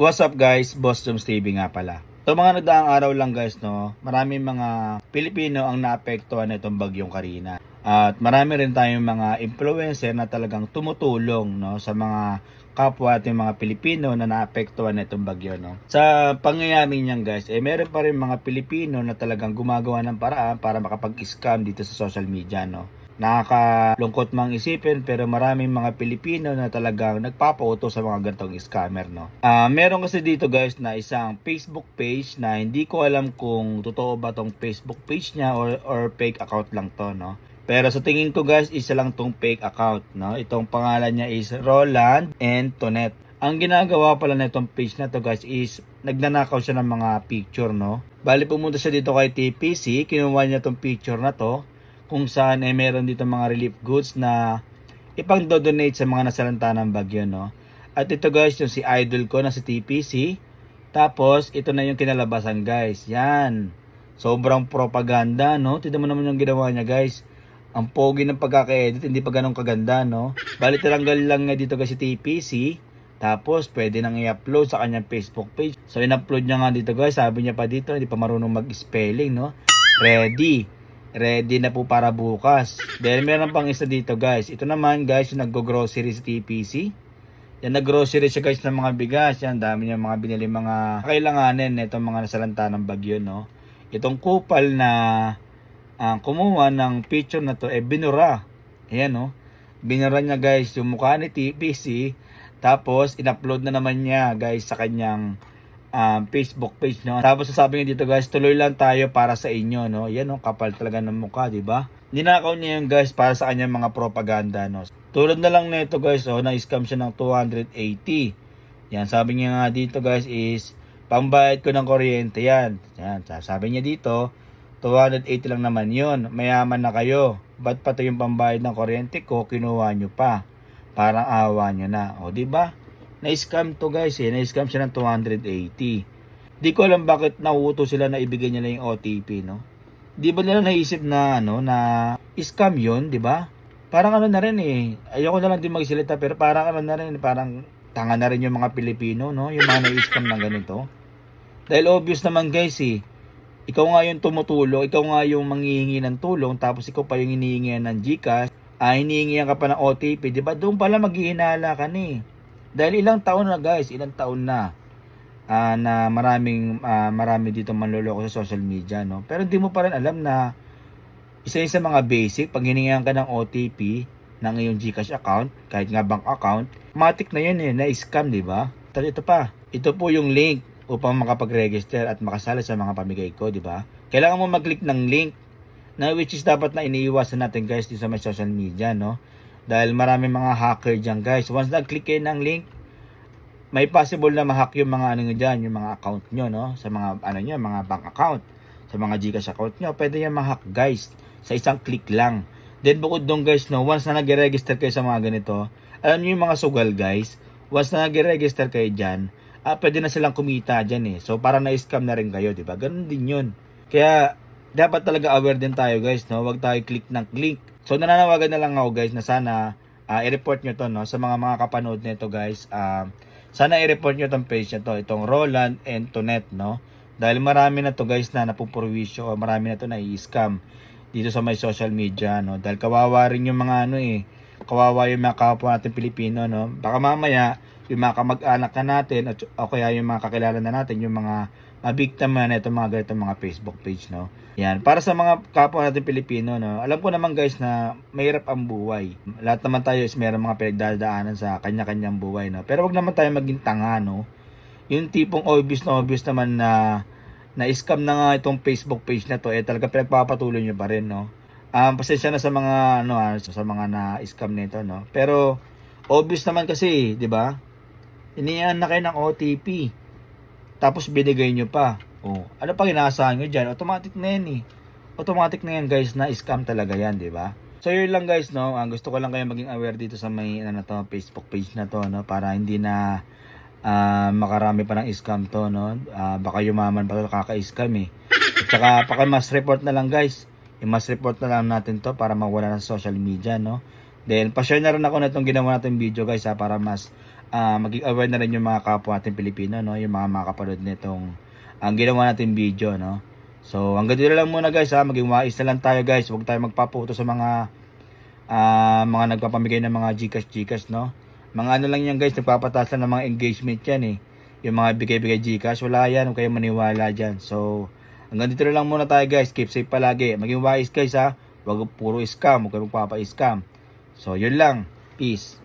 What's up guys? Boss Joms TV nga pala. So mga nagdaang araw lang guys no, maraming mga Pilipino ang naapektuhan nitong bagyong Karina. At marami rin tayong mga influencer na talagang tumutulong no sa mga kapwa ating mga Pilipino na naapektuhan nitong bagyo no. Sa pangyayari niyan guys, eh meron pa rin mga Pilipino na talagang gumagawa ng paraan para makapag-scam dito sa social media no. Nakakalungkot mang isipin pero maraming mga Pilipino na talagang nagpapauto sa mga ganitong scammer no. Ah, meron kasi dito guys na isang Facebook page na hindi ko alam kung totoo ba tong Facebook page niya or or fake account lang to no. Pero sa tingin ko guys, isa lang tong fake account no. Itong pangalan niya is Roland Antonet. Ang ginagawa pala na itong page na to guys is nagnanakaw siya ng mga picture no. Bali pumunta siya dito kay TPC, kinuha niya tong picture na to kung saan eh meron dito mga relief goods na ipang donate sa mga nasalanta ng bagyo no. At ito guys yung si idol ko na si TPC. Tapos ito na yung kinalabasan guys. Yan. Sobrang propaganda no. Tignan mo naman yung ginawa niya guys. Ang pogi ng pagkaka-edit, hindi pa ganun kaganda no. Bali talanggal lang nga dito guys si TPC. Tapos, pwede nang i-upload sa kanyang Facebook page. So, in-upload niya nga dito guys. Sabi niya pa dito, hindi pa marunong mag-spelling, no? Ready ready na po para bukas. Dahil meron pang isa dito guys. Ito naman guys yung naggo-grocery sa TPC. Yan nag-grocery siya guys ng mga bigas. Yan dami niya mga binili mga kailanganin na itong mga nasalanta ng bagyo no. Itong kupal na uh, kumuha ng picture na to eh binura. Ayan no. Binura niya guys yung mukha ni TPC. Tapos in-upload na naman niya guys sa kanyang um, Facebook page no. Tapos sasabi niya dito guys, tuloy lang tayo para sa inyo no. Yan no, kapal talaga ng mukha, di ba? Ninakaw niya yung guys para sa kanyang mga propaganda no. Tulad na lang nito guys, oh, na-scam siya ng 280. Yan, sabi niya nga dito guys is pambayad ko ng kuryente yan. Yan, sabi niya dito 280 lang naman yun. Mayaman na kayo. Ba't pati yung pambayad ng kuryente ko, kinuha nyo pa. Parang awa nyo na. O, di ba? Na-scam to guys eh. Na-scam siya ng 280. Di ko alam bakit nauuto sila na ibigay nila yung OTP, no? Di ba nila naisip na, ano, na scam yun, di ba? Parang ano na rin eh. Ayoko na lang din magsalita pero parang ano na rin, parang tanga na rin yung mga Pilipino, no? Yung mga na-scam ng ganito. Dahil obvious naman guys eh. Ikaw nga yung tumutulong, ikaw nga yung manghihingi ng tulong, tapos ikaw pa yung hinihingi ng Gcash, ah, hinihingi ka pa ng OTP, di ba? Doon pala maghihinala ka ni. Eh. Dahil ilang taon na guys, ilang taon na uh, na maraming uh, marami dito manloloko sa social media, no? Pero hindi mo pa rin alam na isa yun sa mga basic, pag hiningihan ka ng OTP ng iyong GCash account, kahit nga bank account, matik na yun eh, na-scam, di ba? Tapos ito pa, ito po yung link upang makapag-register at makasali sa mga pamigay ko, di ba? Kailangan mo mag-click ng link na which is dapat na iniiwasan natin guys dito sa may social media, no? Dahil marami mga hacker dyan guys. Once nag-click kayo ng link, may possible na ma-hack yung mga ano nyo yung mga account nyo, no? Sa mga ano nyo, mga bank account, sa mga Gcash account nyo, pwede yan ma-hack guys. Sa isang click lang. Then bukod doon guys, no, once na nag-register kayo sa mga ganito, alam niyo yung mga sugal guys, once na nag-register kayo dyan, ah, pwede na silang kumita dyan eh. So para na-scam na rin kayo, di ba? Ganun din yun. Kaya dapat talaga aware din tayo guys, no? Huwag tayo click ng link So nananawagan na lang ako guys na sana uh, i-report nyo to no sa mga mga kapanood nito guys. Uh, sana i-report nyo tong page na to, itong Roland Antonet no. Dahil marami na to guys na napupurwisyo o marami na to na i-scam dito sa may social media no. Dahil kawawa rin yung mga ano eh, kawawa yung mga kapwa natin Pilipino no. Baka mamaya yung mga kamag-anak na natin at o kaya yung mga kakilala na natin, yung mga mabiktima na itong mga ganitong mga Facebook page, no? Yan. Para sa mga kapwa natin Pilipino, no? Alam ko naman guys na mahirap ang buhay. Lahat naman tayo is mayroong mga pinagdadaanan sa kanya-kanyang buhay, no? Pero wag naman tayo maging tanga, no? Yung tipong obvious na obvious naman na na-scam na nga itong Facebook page na to, eh talaga pinagpapatuloy nyo pa rin, no? Um, pasensya na sa mga, ano, ah, sa mga na-scam nito, no? Pero, obvious naman kasi, di ba? Iniyan na kayo ng OTP. Tapos binigay nyo pa. Oh, ano pa inaasahan nyo dyan? Automatic na yan eh. Automatic na yan guys na scam talaga yan, di ba? So yun lang guys, no? Ang gusto ko lang kayo maging aware dito sa may ano to, Facebook page na to, no? Para hindi na uh, makarami pa ng scam to, no? Uh, baka yumaman pa to kaka-scam eh. At saka paka mas report na lang guys. I-mas report na lang natin to para mawala na sa social media, no? Then, pa-share na rin ako na itong ginawa natin video guys ha, para mas ah, maging aware na rin yung mga kapwa natin Pilipino, no? Yung mga makapanood nitong ang ginawa natin video, no? So, hanggang dito lang muna guys, ha? Maging wais na lang tayo guys. Huwag tayo magpaputo sa mga ah, mga nagpapamigay ng mga Gcash Gcash, no? Mga ano lang yan guys, nagpapataas lang ng mga engagement yan eh. Yung mga bigay-bigay Gcash, wala yan. Huwag kayong maniwala dyan. So, hanggang dito lang muna tayo guys. Keep safe palagi. Maging wise guys ha. Huwag puro scam. Huwag kayong magpapa-scam. So, yun lang. Peace.